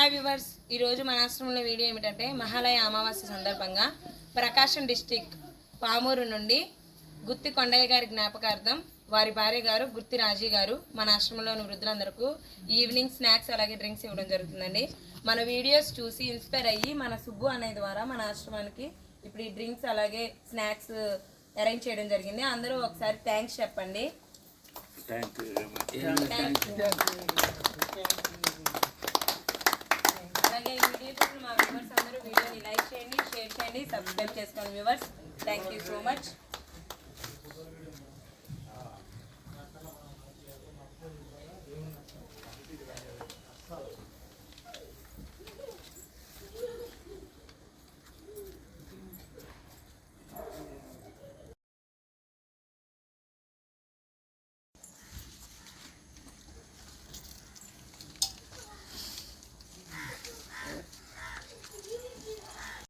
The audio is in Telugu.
హాయ్ వివర్స్ ఈరోజు మన ఆశ్రమంలో వీడియో ఏమిటంటే మహాలయ అమావాస్య సందర్భంగా ప్రకాశం డిస్టిక్ పామూరు నుండి గుత్తి కొండయ్య గారి జ్ఞాపకార్థం వారి భార్య గారు గుత్తి రాజీ గారు మన ఆశ్రమంలోని వృద్ధులందరకు ఈవినింగ్ స్నాక్స్ అలాగే డ్రింక్స్ ఇవ్వడం జరుగుతుందండి. మన వీడియోస్ చూసి ఇన్స్పైర్ అయ్యి మన సుబ్బు అనే ద్వారా మన ఆశ్రమానికి ఇప్పుడు ఈ డ్రింక్స్ అలాగే స్నాక్స్ అరేంజ్ చేయడం జరిగింది. అందరూ ఒకసారి థ్యాంక్స్ చెప్పండి. థ్యాంక్ యూ వెరీ మచ్ అలాగే ఈ వీడియో చూసిన మా వ్యూవర్స్ అందరూ వీడియోని లైక్ చేయండి షేర్ చేయండి సబ్స్క్రైబ్ చేసుకోండి viewers thank you so much